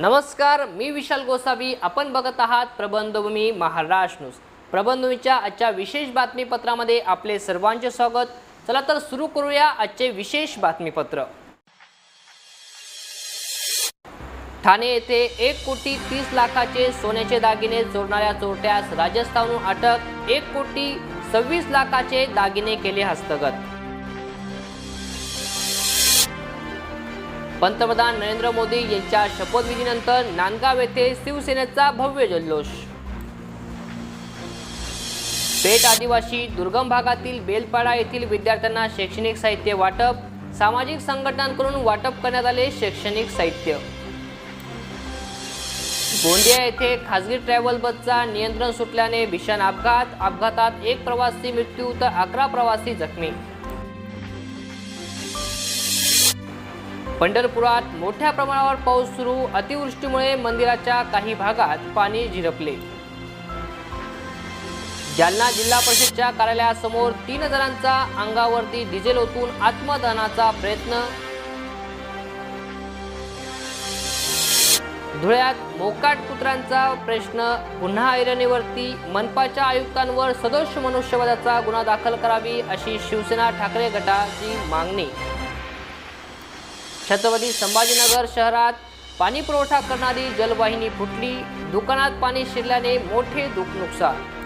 नमस्कार मी विशाल गोसावी. आपण बघत आहात प्रबंधभूमी महाराष्ट्र न्यूज. प्रबंधभूमीच्या आजच्या विशेष बातमीपत्रामध्ये आपले सर्वांचे स्वागत. चला तर सुरू करूया आजचे विशेष बातमीपत्र. ठाणे येथे एक कोटी तीस लाखाचे सोन्याचे दागिने चोरणाऱ्या चोरट्यास राजस्थानहून अटक. एक कोटी सव्वीस लाखाचे दागिने केले हस्तगत. पंतप्रधान नरेंद्र मोदी यांच्या शपथविधीनंतर नांदगाव येथे शिवसेनेचा भव्य जल्लोष. पेठ आदिवासी दुर्गम भागातील बेलपाडा येथील विद्यार्थ्यांना शैक्षणिक साहित्य वाटप सामाजिक संघटनांकडून वाटप करण्यात आले शैक्षणिक साहित्य. गोंदिया येथे खासगी ट्रॅव्हल बसचा नियंत्रण सुटल्याने भीषण अपघात अपघातात एक प्रवासी मृत्यू तर अकरा प्रवासी जखमी. पंढरपुरात मोठ्या प्रमाणावर पाऊस सुरू. अतिवृष्टीमुळे मंदिराच्या काही भागात पाणी झिरपले. जालना जिल्हा परिषदच्या कार्यालयासमोर तीन जणांचा अंगावरती डिझेल ओतून आत्मदहनाचा प्रयत्न. धुळ्यात मोकाट कुत्र्यांचा प्रश्न. पुन्हा ऐरणीवरती मनपाच्या आयुक्तांवर सदोष मनुष्यवादाचा गुन्हा दाखल करावी अशी शिवसेना ठाकरे गटाची मागणी. छत्रपती संभाजीनगर शहरात पाणी पुरवठा करणारी जलवाहिनी फुटली. दुकानात पाणी शिरल्याने मोठे दुःख नुकसान.